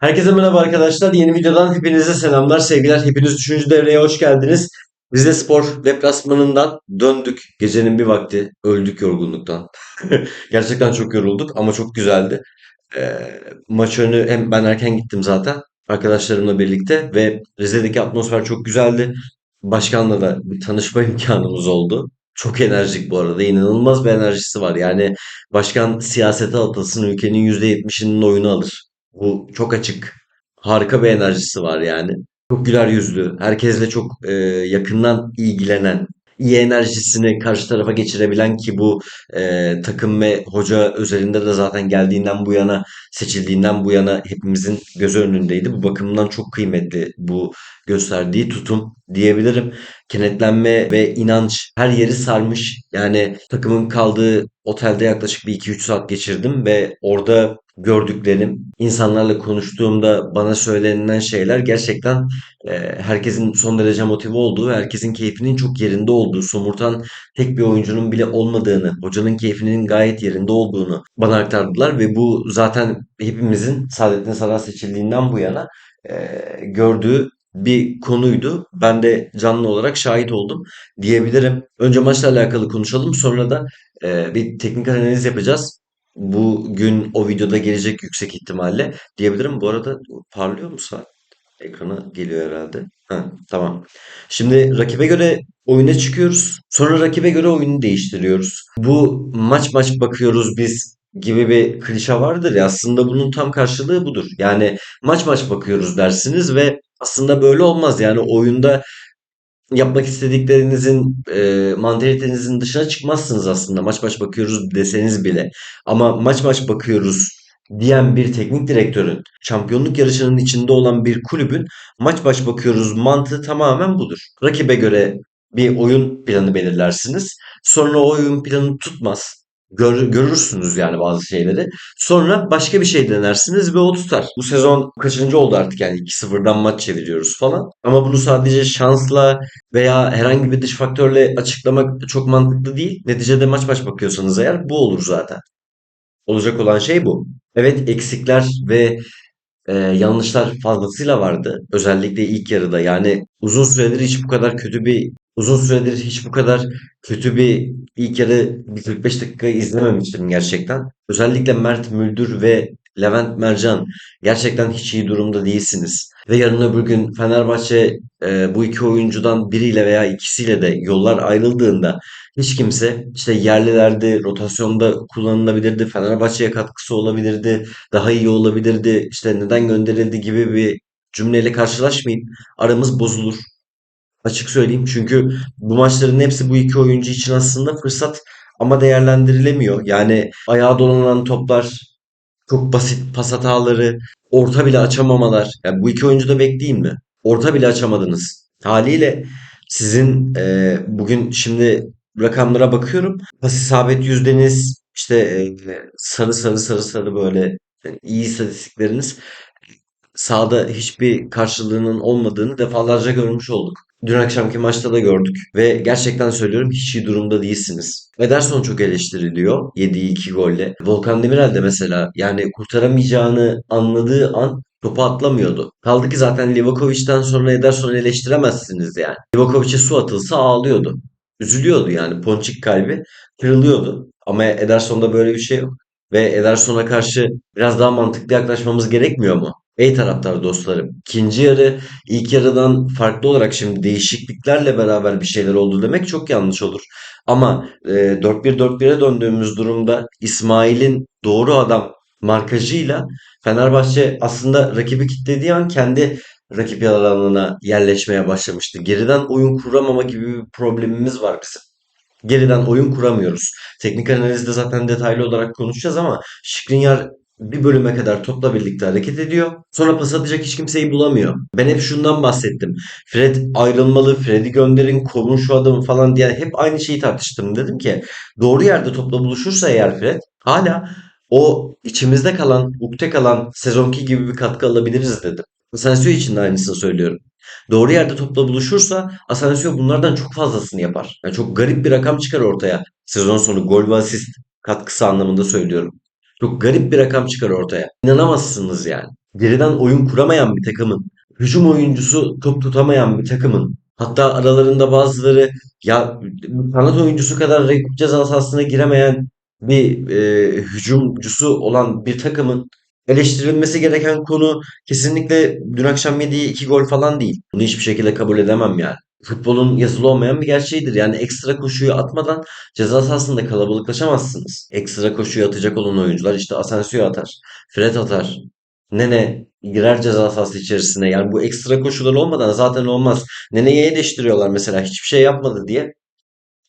Herkese merhaba arkadaşlar. Yeni videodan hepinize selamlar, sevgiler. Hepiniz 3. devreye hoş geldiniz. Rize Spor deplasmanından döndük. Gecenin bir vakti öldük yorgunluktan. Gerçekten çok yorulduk ama çok güzeldi. Ee, maç önü hem ben erken gittim zaten arkadaşlarımla birlikte ve Rize'deki atmosfer çok güzeldi. Başkanla da bir tanışma imkanımız oldu. Çok enerjik bu arada. İnanılmaz bir enerjisi var. Yani başkan siyasete atılsın ülkenin %70'inin oyunu alır. Bu çok açık. Harika bir enerjisi var yani. Çok güler yüzlü. Herkesle çok e, yakından ilgilenen, iyi enerjisini karşı tarafa geçirebilen ki bu e, takım ve hoca özelinde de zaten geldiğinden bu yana, seçildiğinden bu yana hepimizin göz önündeydi. Bu bakımdan çok kıymetli bu gösterdiği tutum diyebilirim. Kenetlenme ve inanç her yeri sarmış. Yani takımın kaldığı otelde yaklaşık bir 2-3 saat geçirdim ve orada gördüklerim, insanlarla konuştuğumda bana söylenilen şeyler gerçekten e, herkesin son derece motive olduğu ve herkesin keyfinin çok yerinde olduğu, somurtan tek bir oyuncunun bile olmadığını, hocanın keyfinin gayet yerinde olduğunu bana aktardılar ve bu zaten hepimizin Saadettin Saran seçildiğinden bu yana e, gördüğü bir konuydu. Ben de canlı olarak şahit oldum diyebilirim. Önce maçla alakalı konuşalım, sonra da e, bir teknik analiz yapacağız. Bugün o videoda gelecek yüksek ihtimalle diyebilirim. Bu arada parlıyor mu saat? Ekrana geliyor herhalde. Ha, tamam. Şimdi rakibe göre oyuna çıkıyoruz. Sonra rakibe göre oyunu değiştiriyoruz. Bu maç maç bakıyoruz biz gibi bir klişe vardır ya aslında bunun tam karşılığı budur. Yani maç maç bakıyoruz dersiniz ve aslında böyle olmaz. Yani oyunda yapmak istediklerinizin e, mantalitenizin dışına çıkmazsınız aslında. Maç maç bakıyoruz deseniz bile. Ama maç maç bakıyoruz diyen bir teknik direktörün, şampiyonluk yarışının içinde olan bir kulübün maç maç bakıyoruz mantığı tamamen budur. Rakibe göre bir oyun planı belirlersiniz. Sonra o oyun planı tutmaz. Gör, görürsünüz yani bazı şeyleri. Sonra başka bir şey denersiniz ve o tutar. Bu sezon kaçıncı oldu artık yani 2-0'dan maç çeviriyoruz falan. Ama bunu sadece şansla veya herhangi bir dış faktörle açıklamak çok mantıklı değil. Neticede maç maç bakıyorsanız eğer bu olur zaten. Olacak olan şey bu. Evet eksikler ve e, yanlışlar fazlasıyla vardı. Özellikle ilk yarıda. Yani uzun süredir hiç bu kadar kötü bir uzun süredir hiç bu kadar kötü bir ilk yarı bir 45 dakika izlememiştim gerçekten. Özellikle Mert Müldür ve Levent Mercan gerçekten hiç iyi durumda değilsiniz. Ve yarın öbür gün Fenerbahçe e, bu iki oyuncudan biriyle veya ikisiyle de yollar ayrıldığında hiç kimse işte yerlilerde rotasyonda kullanılabilirdi, Fenerbahçe'ye katkısı olabilirdi, daha iyi olabilirdi, işte neden gönderildi gibi bir cümleyle karşılaşmayıp aramız bozulur. Açık söyleyeyim çünkü bu maçların hepsi bu iki oyuncu için aslında fırsat ama değerlendirilemiyor. Yani ayağa dolanan toplar, çok basit pas hataları, orta bile açamamalar. Yani bu iki oyuncu da bekleyin mi? Orta bile açamadınız. Haliyle sizin e, bugün şimdi rakamlara bakıyorum. Pas isabet yüzdeniz işte e, sarı sarı sarı sarı böyle yani iyi istatistikleriniz sahada hiçbir karşılığının olmadığını defalarca görmüş olduk. Dün akşamki maçta da gördük ve gerçekten söylüyorum hiç iyi durumda değilsiniz. Ederson çok eleştiriliyor yediği iki golle. Volkan Demirel de mesela yani kurtaramayacağını anladığı an topu atlamıyordu. Kaldı ki zaten Livakovic'den sonra Ederson'u eleştiremezsiniz yani. Livakovic'e su atılsa ağlıyordu. Üzülüyordu yani ponçik kalbi kırılıyordu. Ama Ederson'da böyle bir şey yok. Ve Ederson'a karşı biraz daha mantıklı yaklaşmamız gerekmiyor mu? Ey taraftar dostlarım. İkinci yarı ilk yarıdan farklı olarak şimdi değişikliklerle beraber bir şeyler oldu demek çok yanlış olur. Ama e, 4-1-4-1'e döndüğümüz durumda İsmail'in doğru adam markajıyla Fenerbahçe aslında rakibi kilitlediği an kendi rakip alanına yerleşmeye başlamıştı. Geriden oyun kuramama gibi bir problemimiz var bizim. Geriden oyun kuramıyoruz. Teknik analizde zaten detaylı olarak konuşacağız ama Skriniar bir bölüme kadar topla birlikte hareket ediyor. Sonra pas atacak hiç kimseyi bulamıyor. Ben hep şundan bahsettim. Fred ayrılmalı, Fred'i gönderin, kovun şu adamı falan diye hep aynı şeyi tartıştım. Dedim ki doğru yerde topla buluşursa eğer Fred hala o içimizde kalan, ukde kalan sezonki gibi bir katkı alabiliriz dedim. Asensio için de aynısını söylüyorum. Doğru yerde topla buluşursa Asensio bunlardan çok fazlasını yapar. Yani çok garip bir rakam çıkar ortaya. Sezon sonu gol ve asist katkısı anlamında söylüyorum. Çok garip bir rakam çıkar ortaya. İnanamazsınız yani. geriden oyun kuramayan bir takımın, hücum oyuncusu top tutamayan bir takımın, hatta aralarında bazıları ya kanat oyuncusu kadar rakip ceza sahasına giremeyen bir e, hücumcusu olan bir takımın eleştirilmesi gereken konu kesinlikle dün akşam yediği iki gol falan değil. Bunu hiçbir şekilde kabul edemem yani. Futbolun yazılı olmayan bir gerçeğidir. Yani ekstra koşuyu atmadan ceza sahasında kalabalıklaşamazsınız. Ekstra koşuyu atacak olan oyuncular işte Asensio atar, Fred atar, Nene girer ceza sahası içerisine. Yani bu ekstra koşular olmadan zaten olmaz. Nene'yi eleştiriyorlar mesela hiçbir şey yapmadı diye.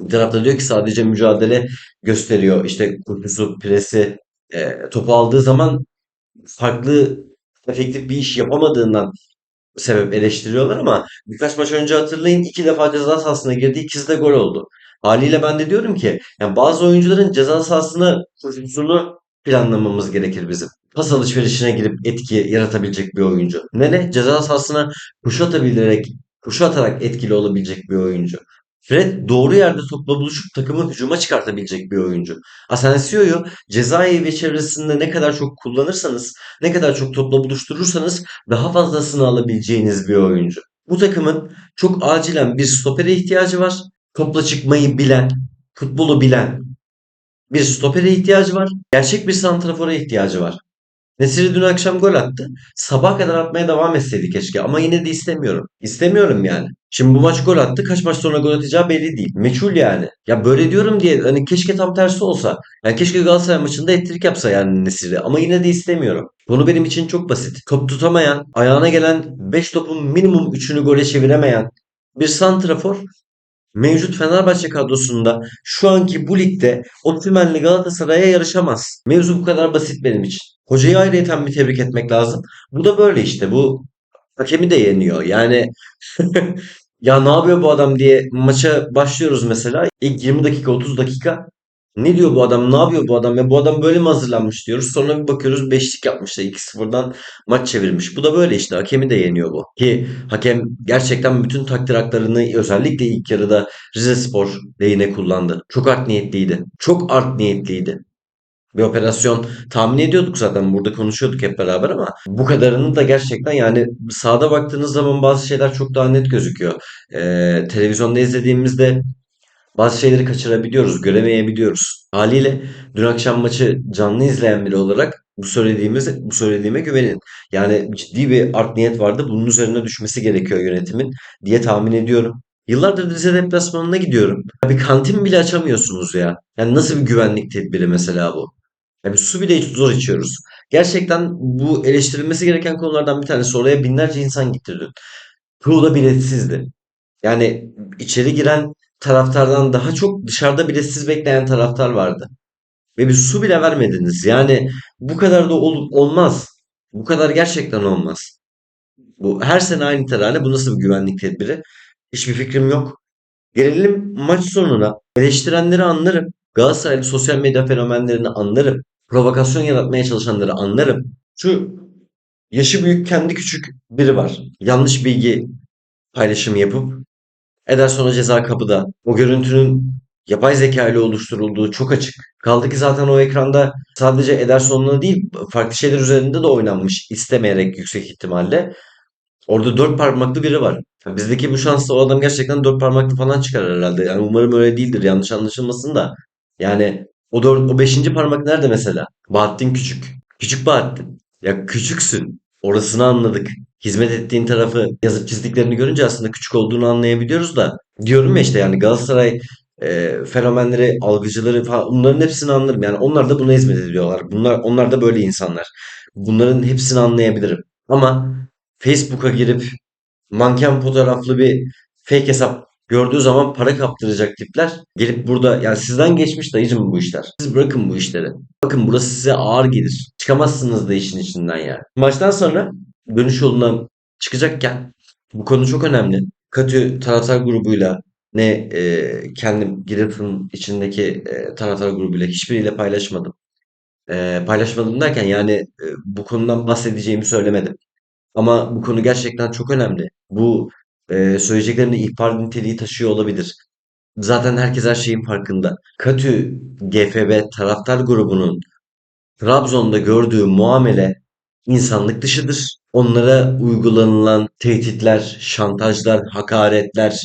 Bir tarafta diyor ki sadece mücadele gösteriyor. İşte koşusu, presi, e, topu aldığı zaman farklı efektif bir iş yapamadığından sebep eleştiriyorlar ama birkaç maç önce hatırlayın iki defa ceza sahasına girdi ikisi de gol oldu. Haliyle ben de diyorum ki yani bazı oyuncuların ceza sahasına koşusunu planlamamız gerekir bizim. Pas alışverişine girip etki yaratabilecek bir oyuncu. Nene ceza sahasına koşu atabilerek, koşu atarak etkili olabilecek bir oyuncu. Fred doğru yerde topla buluşup takımı hücuma çıkartabilecek bir oyuncu. Asensio'yu ceza ve çevresinde ne kadar çok kullanırsanız, ne kadar çok topla buluşturursanız daha fazlasını alabileceğiniz bir oyuncu. Bu takımın çok acilen bir stopere ihtiyacı var. Topla çıkmayı bilen, futbolu bilen bir stopere ihtiyacı var. Gerçek bir santrafora ihtiyacı var. Nesiri dün akşam gol attı. Sabah kadar atmaya devam etseydi keşke ama yine de istemiyorum. İstemiyorum yani. Şimdi bu maç gol attı. Kaç maç sonra gol atacağı belli değil. Meçhul yani. Ya böyle diyorum diye hani keşke tam tersi olsa. Yani keşke Galatasaray maçında ettirik yapsa yani Nesiri ama yine de istemiyorum. Konu benim için çok basit. Top tutamayan, ayağına gelen 5 topun minimum 3'ünü gole çeviremeyen bir santrafor mevcut Fenerbahçe kadrosunda şu anki bu ligde Osimhen'le Galatasaray'a yarışamaz. Mevzu bu kadar basit benim için. Hocayı ayrıyeten bir tebrik etmek lazım. Bu da böyle işte. Bu hakemi de yeniyor. Yani ya ne yapıyor bu adam diye maça başlıyoruz mesela. İlk 20 dakika 30 dakika ne diyor bu adam? Ne yapıyor bu adam? Ya bu adam böyle mi hazırlanmış diyoruz. Sonra bir bakıyoruz beşlik yapmışlar. 2-0'dan maç çevirmiş. Bu da böyle işte. Hakemi de yeniyor bu. Ki hakem gerçekten bütün takdir haklarını özellikle ilk yarıda Rizespor lehine kullandı. Çok art niyetliydi. Çok art niyetliydi. Bir operasyon tahmin ediyorduk zaten burada konuşuyorduk hep beraber ama bu kadarını da gerçekten yani sahada baktığınız zaman bazı şeyler çok daha net gözüküyor. Ee, televizyonda izlediğimizde bazı şeyleri kaçırabiliyoruz, göremeyebiliyoruz. Haliyle dün akşam maçı canlı izleyen biri olarak bu söylediğimiz bu söylediğime güvenin. Yani ciddi bir art niyet vardı. Bunun üzerine düşmesi gerekiyor yönetimin diye tahmin ediyorum. Yıllardır Rize deplasmanına gidiyorum. Bir kantin bile açamıyorsunuz ya. Yani nasıl bir güvenlik tedbiri mesela bu? Ya bir su bile zor içiyoruz. Gerçekten bu eleştirilmesi gereken konulardan bir tanesi. Oraya binlerce insan gittirdi. Çoğu da biletsizdi. Yani içeri giren taraftardan daha çok dışarıda biletsiz bekleyen taraftar vardı. Ve bir su bile vermediniz. Yani bu kadar da ol- olmaz. Bu kadar gerçekten olmaz. Bu her sene aynı terane. Bu nasıl bir güvenlik tedbiri? Hiçbir fikrim yok. Gelelim maç sonuna. Eleştirenleri anlarım. Galatasaraylı sosyal medya fenomenlerini anlarım. Provokasyon yaratmaya çalışanları anlarım. Şu yaşı büyük kendi küçük biri var. Yanlış bilgi paylaşımı yapıp Ederson'a ceza kapıda. O görüntünün yapay zeka ile oluşturulduğu çok açık. Kaldı ki zaten o ekranda sadece Ederson'la değil farklı şeyler üzerinde de oynanmış istemeyerek yüksek ihtimalle. Orada dört parmaklı biri var. Bizdeki bu şansla o adam gerçekten dört parmaklı falan çıkar herhalde. Yani umarım öyle değildir. Yanlış anlaşılmasın da. Yani o dört, o beşinci parmak nerede mesela? Bahattin Küçük. Küçük Bahattin. Ya küçüksün. Orasını anladık. Hizmet ettiğin tarafı yazıp çizdiklerini görünce aslında küçük olduğunu anlayabiliyoruz da. Diyorum ya işte yani Galatasaray e, fenomenleri, algıcıları falan onların hepsini anlarım. Yani onlar da buna hizmet ediyorlar. Bunlar, onlar da böyle insanlar. Bunların hepsini anlayabilirim. Ama Facebook'a girip manken fotoğraflı bir fake hesap gördüğü zaman para kaptıracak tipler gelip burada yani sizden geçmiş dayıcım bu işler. Siz bırakın bu işleri. Bakın burası size ağır gelir. Çıkamazsınız da işin içinden yani. Maçtan sonra dönüş yoluna çıkacakken bu konu çok önemli. Katü taraftar grubuyla ne e, kendim Giresun içindeki e, taraftar grubuyla hiçbiriyle paylaşmadım. E, paylaşmadım derken yani e, bu konudan bahsedeceğimi söylemedim. Ama bu konu gerçekten çok önemli. Bu e, söyleyeceklerimde ihbar niteliği taşıyor olabilir. Zaten herkes her şeyin farkında. Katü GFB taraftar grubunun Trabzon'da gördüğü muamele insanlık dışıdır. Onlara uygulanılan tehditler, şantajlar, hakaretler,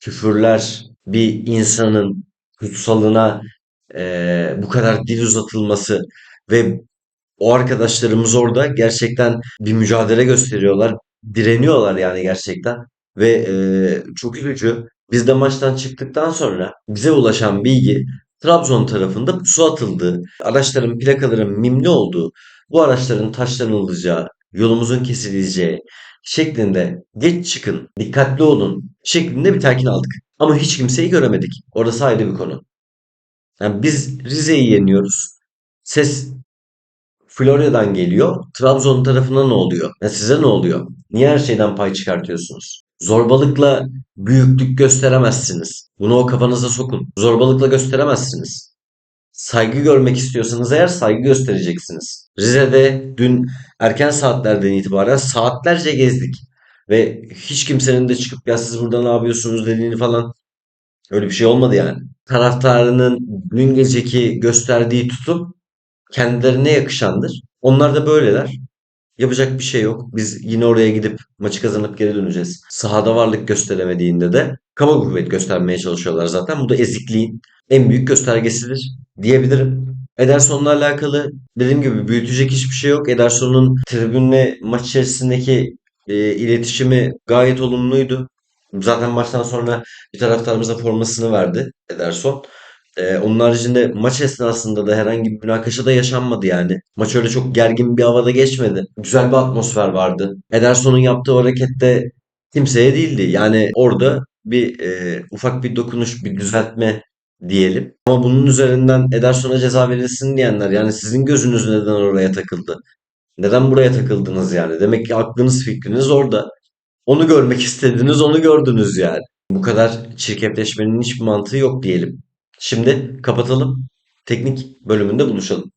küfürler bir insanın kutsalına eee, bu kadar dil uzatılması ve o arkadaşlarımız orada gerçekten bir mücadele gösteriyorlar. Direniyorlar yani gerçekten. Ve eee, çok üzücü. Biz de maçtan çıktıktan sonra bize ulaşan bilgi Trabzon tarafında pusu atıldığı, araçların plakaların mimli olduğu, bu araçların taşlanılacağı, yolumuzun kesileceği şeklinde geç çıkın, dikkatli olun şeklinde bir telkin aldık. Ama hiç kimseyi göremedik. Orası ayrı bir konu. Yani biz Rize'yi yeniyoruz. Ses Florya'dan geliyor. Trabzon tarafına ne oluyor? Ya size ne oluyor? Niye her şeyden pay çıkartıyorsunuz? Zorbalıkla büyüklük gösteremezsiniz. Bunu o kafanıza sokun. Zorbalıkla gösteremezsiniz. Saygı görmek istiyorsanız eğer saygı göstereceksiniz. Rize'de dün erken saatlerden itibaren saatlerce gezdik. Ve hiç kimsenin de çıkıp ya siz burada ne yapıyorsunuz dediğini falan öyle bir şey olmadı yani. Taraftarının dün geceki gösterdiği tutum kendilerine yakışandır. Onlar da böyleler. Yapacak bir şey yok. Biz yine oraya gidip maçı kazanıp geri döneceğiz. Sahada varlık gösteremediğinde de kaba kuvvet göstermeye çalışıyorlar zaten. Bu da ezikliğin en büyük göstergesidir diyebilirim. Ederson'la alakalı dediğim gibi büyütecek hiçbir şey yok. Ederson'un tribünle maç içerisindeki e, iletişimi gayet olumluydu. Zaten maçtan sonra bir taraftarımıza formasını verdi Ederson. Ee, onun haricinde maç esnasında da herhangi bir münakaşa da yaşanmadı yani. Maç öyle çok gergin bir havada geçmedi. Güzel bir atmosfer vardı. Ederson'un yaptığı harekette kimseye değildi. Yani orada bir e, ufak bir dokunuş, bir düzeltme diyelim. Ama bunun üzerinden Ederson'a ceza verilsin diyenler yani sizin gözünüz neden oraya takıldı? Neden buraya takıldınız yani? Demek ki aklınız fikriniz orada. Onu görmek istediniz, onu gördünüz yani. Bu kadar çirkefleşmenin hiçbir mantığı yok diyelim. Şimdi kapatalım. Teknik bölümünde buluşalım.